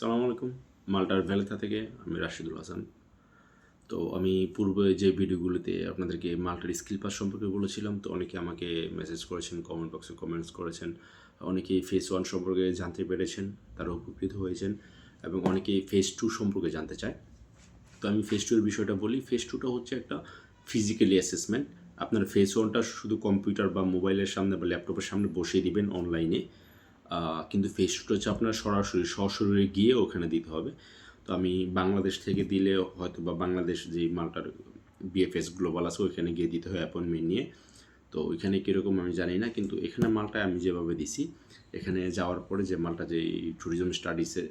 সালাম আলাইকুম। মাল্টার ভ্যালেথা থেকে আমি রাশিদুল হাসান। তো আমি পূর্বে যে ভিডিওগুলোতে আপনাদেরকে মাল্টার স্কিল পাস সম্পর্কে বলেছিলাম, তো অনেকে আমাকে মেসেজ করেছেন কমেন্ট বক্সে কমেন্টস করেছেন, অনেকেই ফেস ওয়ান সম্পর্কে জানতে পেরেছেন, তারা উপকৃত হয়েছেন, এবং অনেকেই ফেস টু সম্পর্কে জানতে চায়। তো আমি ফেস টু এর বিষয়টা বলি। ফেস টুটা হচ্ছে একটা ফিজিক্যালি অ্যাসেসমেন্ট আপনার ফেস ওয়ানটা শুধু কম্পিউটার বা মোবাইলের সামনে বা ল্যাপটপের সামনে বসিয়ে দিবেন অনলাইনে কিন্তু ফেস হচ্ছে আপনার সরাসরি, সশরীরে গিয়ে ওখানে দিতে হবে। তো আমি বাংলাদেশ থেকে দিলে হয়তো বা বাংলাদেশ যে মালটার বিএফএস গ্লোবাল আছে, ওইখানে গিয়ে দিতে হয় অ্যাপয়েন্টমেন্ট নিয়ে। তো ওইখানে কীরকম আমি জানি না, কিন্তু এখানে মালটা আমি যেভাবে দিছি, এখানে যাওয়ার পরে যে মালটা যে ট্যুরিজম স্টাডিজের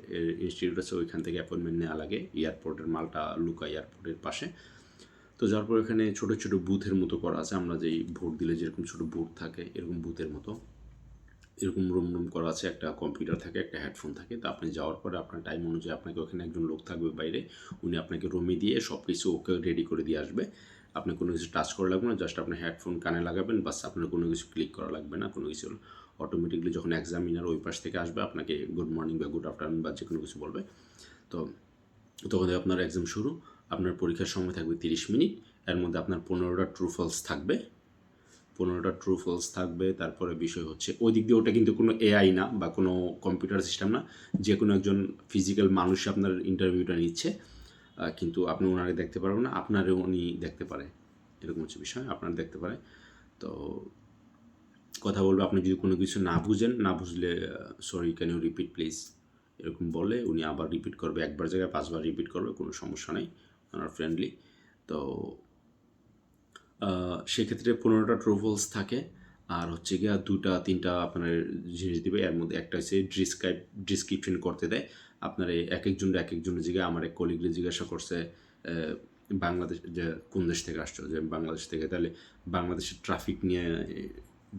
ইনস্টিটিউট আছে, ওইখান থেকে অ্যাপয়েন্টমেন্ট নেওয়া লাগে এয়ারপোর্টের মালটা লুকা এয়ারপোর্টের পাশে। তো যার পর এখানে ছোটো ছোটো বুথের মতো করা আছে, আমরা যেই ভোট দিলে যেরকম ছোটো বুথ থাকে, এরকম বুথের মতো। এরকম রুম রুম করা আছে, একটা কম্পিউটার থাকে, একটা হেডফোন থাকে। তো আপনি যাওয়ার পরে আপনার টাইম অনুযায়ী আপনাকে ওখানে একজন লোক থাকবে বাইরে। উনি আপনাকে রুমে দিয়ে সব কিছু ওকে রেডি করে দিয়ে আসবে। আপনি কোনো কিছু টাচ করা লাগবে না জাস্ট আপনি হেডফোন কানে লাগাবেন, বাস আপনার কোনো কিছু ক্লিক করা লাগবে না, কোনো কিছু। অটোমেটিকলি যখন এক্সামিনার ওই পাশ থেকে আসবে, আপনাকে গুড মর্নিং বা গুড আফটারনুন বা যে কোনো কিছু বলবে। তো তখন আপনার এক্সাম শুরু। আপনার পরীক্ষার সময় থাকবে তিরিশ মিনিট। এর মধ্যে আপনার পনেরোটা ট্রু ফলস থাকবে। পনেরোটা ট্রু ফলস থাকবে, তারপরে বিষয় হচ্ছে ওই দিক দিয়ে ওটা কিন্তু কোনো এআই না বা কোনো কম্পিউটার সিস্টেম না যে কোনো একজন ফিজিক্যাল মানুষ আপনার ইন্টারভিউটা নিচ্ছে কিন্তু আপনি ওনারে দেখতে পারবেন না, আপনারও উনি দেখতে পারে, এরকম হচ্ছে বিষয়, আপনার দেখতে পারে। তো কথা বলবে, আপনি যদি কোনো কিছু না বুঝেন, না বুঝলে sorry can you repeat please এরকম বলে, উনি আবার রিপিট করবে, একবার জায়গায় পাঁচবার রিপিট করবে, কোনো সমস্যা নেই, ওনার ফ্রেন্ডলি তো সেক্ষেত্রে পনেরোটা ট্রোভলস থাকে। আর হচ্ছে গিয়া দুটা, তিনটা আপনার জিনিস দিবে। এর মধ্যে একটা হচ্ছে ডিসক্রাইব ডিসক্রিপশন করতে দেয়। আপনার এই এক একজন এক একজনের জায়গায় আমার এক কলিগরে জিজ্ঞাসা করছে বাংলাদেশ, যে কোন দেশ থেকে আসছো? যে বাংলাদেশ থেকে। তাহলে বাংলাদেশের ট্রাফিক নিয়ে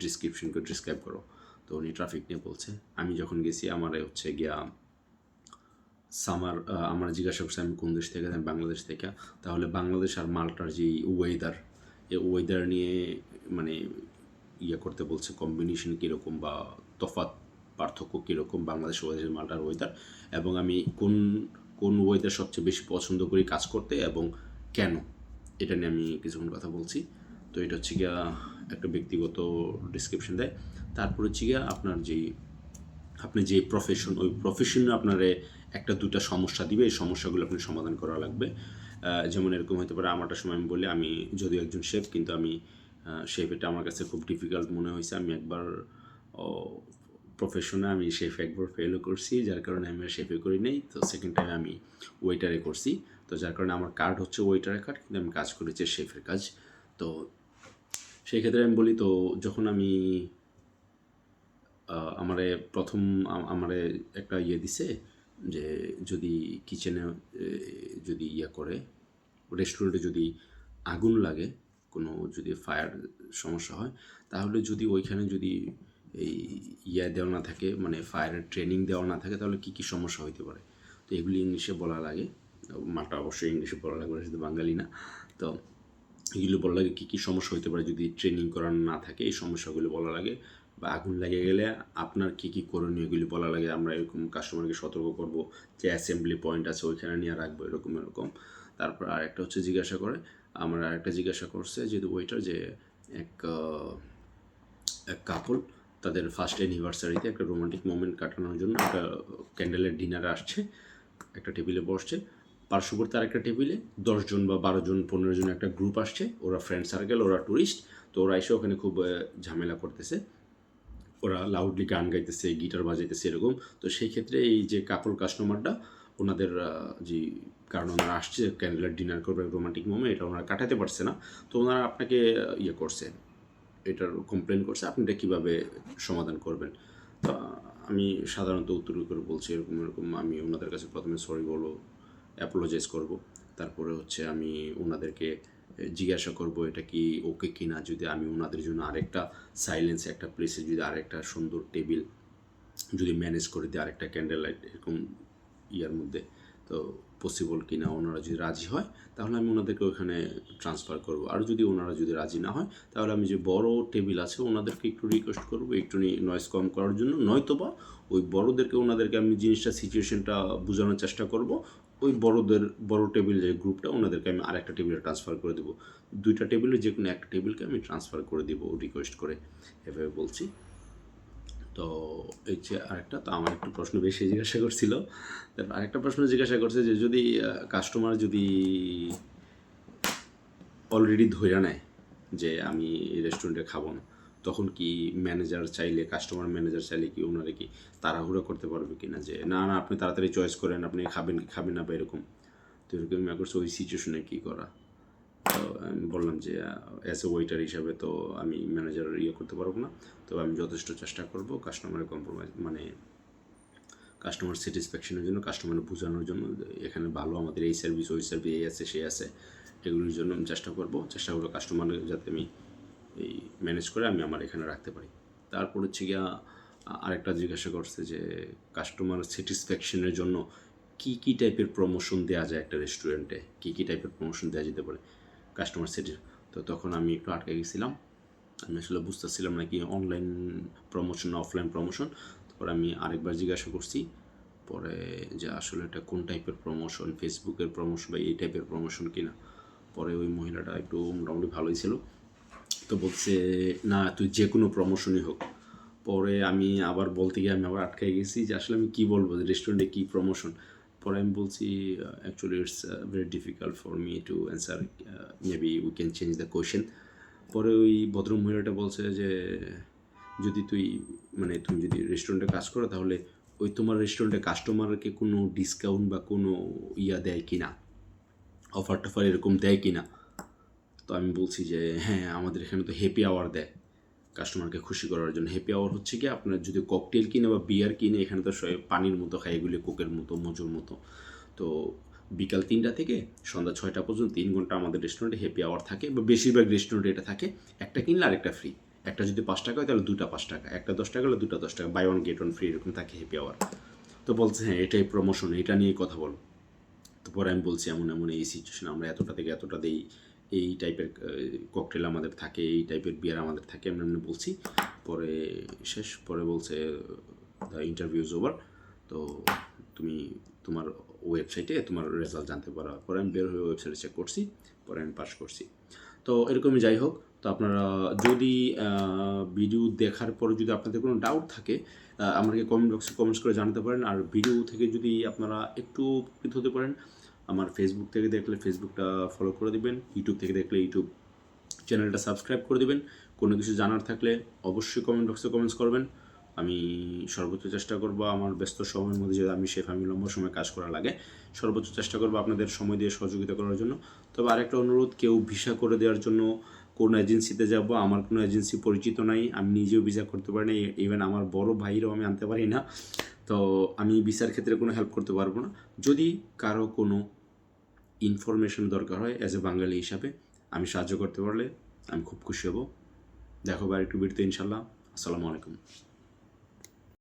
ডিসক্রিপশন করে ডিসক্রাইব করো। তো উনি ট্রাফিক নিয়ে বলছে, আমি যখন গেছি, আমার হচ্ছে গিয়া সামার আমার জিজ্ঞাসা করছে, আমি কোন দেশ থেকে? বাংলাদেশ থেকে। তাহলে বাংলাদেশ আর মাল্টার যে ওয়েদার ওয়েদার নিয়ে মানে ইয়ে করতে বলছে কম্বিনেশন কীরকম বা তফাৎ পার্থক্য কীরকম বাংলাদেশ ওয়েদার মাল্টার ওয়েদার এবং আমি কোন কোন ওয়েদার সবচেয়ে বেশি পছন্দ করি কাজ করতে এবং কেন? এটা নিয়ে আমি কিছুক্ষণ কথা বলছি। তো এটা হচ্ছে গিয়া একটা ব্যক্তিগত ডিসক্রিপশন দেয়। তারপর হচ্ছে গিয়া আপনার যেই, আপনি যে প্রফেশন ওই প্রফেশনে আপনার একটা দুটা সমস্যা দিবে। এই সমস্যাগুলো আপনি সমাধান করা লাগবে। যেমন এরকম হতে পারে আমারটা সময় আমি বলি, আমি যদিও একজন শেফ, কিন্তু আমি শেফ এটা আমার কাছে খুব ডিফিকাল্ট মনে হয়েছে। আমি একবার প্রফেশনে আমি শেফ একবার ফেলও করছি, যার কারণে আমি শেফে করি নাই। তো সেকেন্ড টাইম আমি ওয়েটারে করছি। তো যার কারণে আমার কার্ড হচ্ছে ওয়েটারের কার্ড কিন্তু আমি কাজ করেছি শেফের কাজ। তো সেই ক্ষেত্রে আমি বলি, তো যখন আমি আমারে প্রথম আমারে একটা ইয়ে দিছে যে যদি কিচেনে যদি ইয়ে করে রেস্টুরেন্টে যদি আগুন লাগে, কোনো যদি ফায়ার সমস্যা হয়, তাহলে যদি ওইখানে যদি এই ইয়ে দেওয়া না থাকে মানে ফায়ারের ট্রেনিং দেওয়া না থাকে, তাহলে কী কী সমস্যা হইতে পারে? তো এগুলি ইংলিশে বলা লাগে। মাটা অবশ্যই ইংলিশে বলা লাগে শুধু বাঙালি না। তো এগুলো বলা লাগে কী কী সমস্যা হতে পারে যদি ট্রেনিং করানো না থাকে, এই সমস্যাগুলো বলা লাগে। বা আগুন লেগে গেলে আপনার কী কী করণীয় এগুলি বলা লাগে, আমরা এরকম কাস্টমারকে সতর্ক করব যে অ্যাসেম্বলি পয়েন্ট আছে ওইখানে নিয়ে রাখব, এরকম এরকম। তারপর আরেকটা হচ্ছে জিজ্ঞাসা করে, আমার আরেকটা জিজ্ঞাসা করছে যে ওইটার যে এক এক কাপল তাদের ফার্স্ট অ্যানিভার্সারিতে একটা রোমান্টিক মোমেন্ট কাটানোর জন্য একটা ক্যান্ডেলের ডিনার আসছে, একটা টেবিলে বসছে। পার্শ্ববর্তী আরেকটা টেবিলে দশজন বা বারো জন পনেরো জন একটা গ্রুপ আসছে, ওরা ফ্রেন্ড সার্কেল ওরা ট্যুরিস্ট তো ওরা এসে ওখানে খুব ঝামেলা করতেছে। ওরা লাউডলি গান গাইতেছে গিটার বাজাইতেছে এরকম। তো সেই ক্ষেত্রে এই যে কাপল কাস্টমারটা ওনাদের যে কারণ ওনারা আসছে ক্যান্ডেলার ডিনার করবে রোমান্টিক মোমে এটা ওনারা কাটাতে পারছে না। তো ওনারা আপনাকে ইয়ে করছে, এটার কমপ্লেন করছে, আপনি এটা কীভাবে সমাধান করবেন? তো আমি সাধারণত উত্তর করে বলছি, এরকম এরকম আমি ওনাদের কাছে প্রথমে সরি বলব অ্যাপোলোজাইজ করব। তারপরে হচ্ছে আমি ওনাদেরকে জিজ্ঞাসা করব, এটা কি ওকে কি না যদি আমি ওনাদের জন্য আরেকটা সাইলেন্স একটা প্লেসে যদি আরেকটা সুন্দর টেবিল যদি ম্যানেজ করে দিই, আরেকটা ক্যান্ডেল লাইট এরকম ইয়ার মধ্যে তো পসিবল কি না ওনারা যদি রাজি হয়, তাহলে আমি ওনাদেরকে ওখানে ট্রান্সফার করব। আর যদি ওনারা যদি রাজি না হয়, তাহলে আমি যে বড় টেবিল আছে, ওনাদেরকে একটু রিকোয়েস্ট করব একটু নয়েস কম করার জন্য। নয়তোবা ওই বড়দেরকে, ওনাদেরকে আমি জিনিসটা সিচুয়েশনটা বোঝানোর চেষ্টা করব। ওই বড়দের, বড় টেবিল যে গ্রুপটা ওনাদেরকে আমি আরেকটা টেবিলে ট্রান্সফার করে দেবো। দুইটা টেবিলে যে কোনো একটা টেবিলকে আমি ট্রান্সফার করে দেবো রিকোয়েস্ট করে। এভাবে বলছি। তো এই যে আরেকটা, তো আমার একটু প্রশ্ন বেশি জিজ্ঞাসা করছিল। তারপর আরেকটা প্রশ্ন জিজ্ঞাসা করছে যে যদি কাস্টমার যদি অলরেডি ধরে নেয় যে আমি এই রেস্টুরেন্টে খাব না, তখন কি ম্যানেজার চাইলে কাস্টমার ম্যানেজার চাইলে কি ওনারা কি তাড়াহুড়ো করতে পারবে কি না যে না না, আপনি তাড়াতাড়ি চয়েস করেন, আপনি খাবেন কি, খাবেন না বা এরকম। তো এরকম ওই সিচুয়েশনে কী করা? আমি বললাম যে অ্যাজ এ ওয়েটার হিসাবে তো আমি ম্যানেজার ইয়ে করতে পারব না। তো আমি যথেষ্ট চেষ্টা করব কাস্টমারের কম্প্রোমাইজ মানে কাস্টমার স্যাটিসফ্যাকশনের জন্য কাস্টমার বোঝানোর জন্য এখানে ভালো আমাদের এই সার্ভিস ওই সার্ভিস এই আছে সে আছে, এগুলির জন্য আমি চেষ্টা করব। চেষ্টা করব কাস্টমার যাতে আমি এই ম্যানেজ করে আমি আমার এখানে রাখতে পারি। তারপর হচ্ছে গিয়া আরেকটা জিজ্ঞাসা করছে যে কাস্টমার স্যাটিসফ্যাকশনের জন্য কী কী টাইপের প্রমোশন দেওয়া যায় একটা রেস্টুরেন্টে কী কী টাইপের প্রমোশন দেওয়া যেতে পারে? কাস্টমার সেটি তো তখন আমি একটু আটকে গেছিলাম। আমি আসলে বুঝতেছিলাম না কি অনলাইন প্রমোশন না অফলাইন প্রমোশন তারপরে আমি আরেকবার জিজ্ঞাসা করছি। পরে যে আসলে এটা কোন টাইপের প্রমোশন ফেসবুকের প্রমোশন বা এই টাইপের প্রমোশন কিনা। পরে ওই মহিলাটা একটু মোটামুটি ভালোই ছিল। তো বলছে, না, তুই যে কোনো প্রমোশনই হোক। পরে আমি আবার বলতে গিয়ে আমি আবার আটকে গেছি যে আসলে আমি কী বলব রেস্টুরেন্টে কী প্রমোশন পরে আমি বলছি actually it's very difficult for me to answer maybe we can change the question পরে ওই ভদ্র মহিলাটা বলছে যে, যদি তুই মানে তুমি যদি রেস্টুরেন্টে কাজ করো, তাহলে ওই তোমার রেস্টুরেন্টে কাস্টমারকে কোনো ডিসকাউন্ট বা কোনো ইয়া দেয় কি না অফার টফার এরকম দেয় কি না তো আমি বলছি যে হ্যাঁ আমাদের এখানে তো হ্যাপি আওয়ার দেয়। কাস্টমারকে খুশি করার জন্য। হ্যাপি আওয়ার হচ্ছে কি, আপনার যদি ককটেল কিনে বা বিয়ার কিনে, এখানে তো পানির মতো খায়, এগুলি কোকের মতো, মজুর মতো। তো বিকাল তিনটা থেকে সন্ধ্যা ছয়টা পর্যন্ত তিন ঘণ্টা আমাদের রেস্টুরেন্টে হ্যাপি আওয়ার থাকে বা বেশিরভাগ রেস্টুরেন্টে এটা থাকে। একটা কিনলে আরেকটা ফ্রি একটা যদি পাঁচ টাকা হয়, তাহলে দুটা পাঁচ টাকা। একটা দশ টাকা হলে দুটা দশ টাকা। Buy one get one free এরকম থাকে হ্যাপি আওয়ার তো বলছে হ্যাঁ এটাই প্রমোশন এটা নিয়ে কথা বল। তো পরে আমি বলছি, এমন এমন এই সিচুয়েশন আমরা এতটা থেকে এতটা দিই। এই টাইপের ককটেল আমাদের থাকে, এই টাইপের বিয়ার আমাদের থাকে এমনি এমনি বলছি। পরে শেষ, পরে বলছে দ্য ইন্টারভিউ ইজ ওভার তো তুমি তোমার ওয়েবসাইটে তোমার রেজাল্ট জানতে পারো। পরে আমি বের হয়ে ওয়েবসাইটে চেক করছি, পরে আমি পাস করছি। তো এরকমই যাই হোক, তো আপনারা যদি ভিডিও দেখার পরে যদি আপনাদের কোনো ডাউট থাকে আমাকে কমেন্ট বক্সে কমেন্টস করে জানাতে পারেন। আর ভিডিও থেকে যদি আপনারা একটু উপকৃত হতে পারেন আমার ফেসবুক থেকে দেখলে ফেসবুকটা ফলো করে দিবেন ইউটিউব থেকে দেখলে ইউটিউব চ্যানেলটা সাবস্ক্রাইব করে দিবেন। কোনো কিছু জানার থাকলে অবশ্যই কমেন্ট বক্সে কমেন্টস করবেন। আমি সর্বোচ্চ চেষ্টা করব আমার ব্যস্ত সময়ের মধ্যে যদি আমি সে ফ্যামিলি লম্বা সময় কাজ করা লাগে, সর্বোচ্চ চেষ্টা করব আপনাদের সময় দিয়ে সহযোগিতা করার জন্য। তবে আরেকটা অনুরোধ, কেউ ভিসা করে দেওয়ার জন্য কোন এজেন্সিতে যাব, আমার কোনো এজেন্সি পরিচিত নাই, আমি নিজেও ভিসা করতে পারি না ইভেন আমার বড় ভাইরাও আমি আনতে পারি না। তো আমি বিচার ক্ষেত্রে কোনো হেল্প করতে পারব না। যদি কারও কোনো ইনফরমেশন দরকার হয় অ্যাজ এ বাঙালি হিসাবে, আমি সাহায্য করতে পারলে আমি খুব খুশি হব। দেখো বা একটু বিরতি ইনশাল্লাহ আসসালামু আলাইকুম।